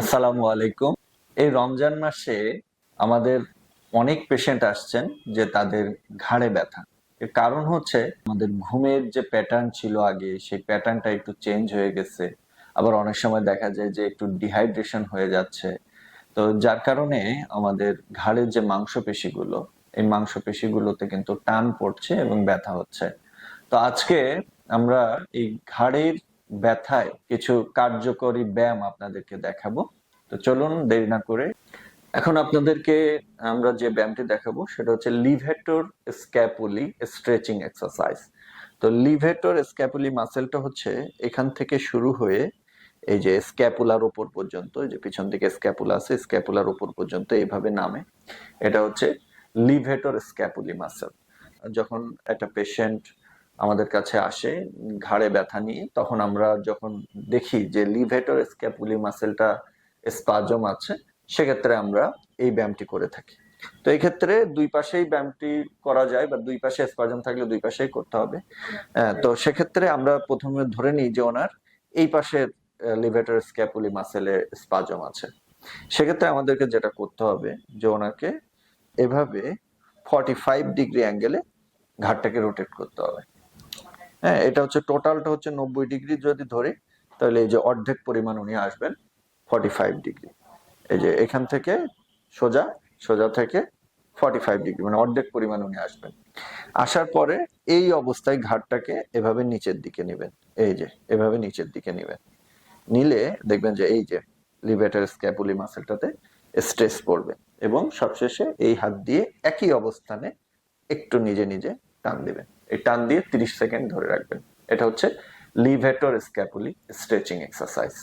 আসসালামু আলাইকুম। এই রমজান মাসে আমাদের অনেক পেশেন্ট আসছেন যে তাদের ঘাড়ে ব্যথা। এর কারণ হচ্ছে আমাদের ঘুমের যে প্যাটার্ন ছিল আগে, সেই প্যাটার্নটা একটু চেঞ্জ হয়ে গেছে। আবার অনেক সময় দেখা যায় যে একটু ডিহাইড্রেশন হয়ে যাচ্ছে। তো যার কারণে আমাদের ঘাড়ের যে মাংসপেশিগুলো, এই মাংসপেশিগুলোতে কিন্তু টান পড়ছে এবং ব্যথা হচ্ছে। তো আজকে আমরা এই ঘাড়ের ব্যথায় কিছু কার্যকরী ব্যায়াম আপনাদেরকে দেখাবো। তো চলুন দেরি না করে। এখন আপনাদেরকে আমরা যে ব্যায়ামটি দেখাবো সেটা হচ্ছে লিভেটর স্ক্যাপুলি স্ট্রেচিং এক্সারসাইজ। তো লিভেটর স্ক্যাপুলি মাসেলটা হচ্ছে এখান থেকে শুরু হয়ে এই যে স্ক্যাপুলার ওপর পর্যন্ত, এই যে পিছন দিকে স্ক্যাপুলা আছে, স্ক্যাপুলার ওপর পর্যন্ত এইভাবে নামে। এটা হচ্ছে লিভেটর স্ক্যাপুলি মাসেল। যখন একটা পেশেন্ট আমাদের কাছে আসে ঘাড়ে ব্যথা নিয়ে। তখন আমরা যখন দেখি যে লিভেটর স্ক্যাপুলি মাসেলটা স্পাজম আছে সেক্ষেত্রে আমরা এই ব্যায়ামটি করে থাকি। তো এই ক্ষেত্রে দুই পাশেই ব্যায়ামটি করা যায় বা দুই পাশে স্পাজম থাকলে দুই পাশেই করতে হবে। আহ, তো সেক্ষেত্রে আমরা প্রথমে ধরে নিই যে ওনার এই পাশের লিভেটর স্ক্যাপুলি মাসেলে স্পাজম আছে। সেক্ষেত্রে আমাদেরকে যেটা করতে হবে যে ওনাকে এভাবে ফর্টি ফাইভ ডিগ্রি অ্যাঙ্গেলে ঘাটটাকে রোটেট করতে হবে। হ্যাঁ এটা হচ্ছে টোটালটা হচ্ছে নব্বই ডিগ্রি যদি ধরি, তাহলে এই যে অর্ধেক পরিমাণ উনি আসবেন ফর্টি ফাইভ ডিগ্রি। এই যে এখান থেকে সোজা সোজা থেকে ফর্টি ফাইভ ডিগ্রি মানে অর্ধেক পরিমাণ উনি আসবেন। আসার পরে এই অবস্থায় ঘাটটাকে এভাবে নিচের দিকে নেবেন। এই যে, এভাবে নিচের দিকে নেবেন। নিলে দেখবেন যে এই যে লিভেটার স্ক্যাপুলি মাসেলটাতে স্ট্রেস পড়বে এবং সবশেষে এই হাত দিয়ে একই অবস্থানে একটু নিজে নিজে টান দিবেন। এই টান দিয়ে তিরিশ সেকেন্ড ধরে রাখবেন। এটা হচ্ছে লিভেটর স্ক্যাপুলি স্ট্রেচিং এক্সারসাইজ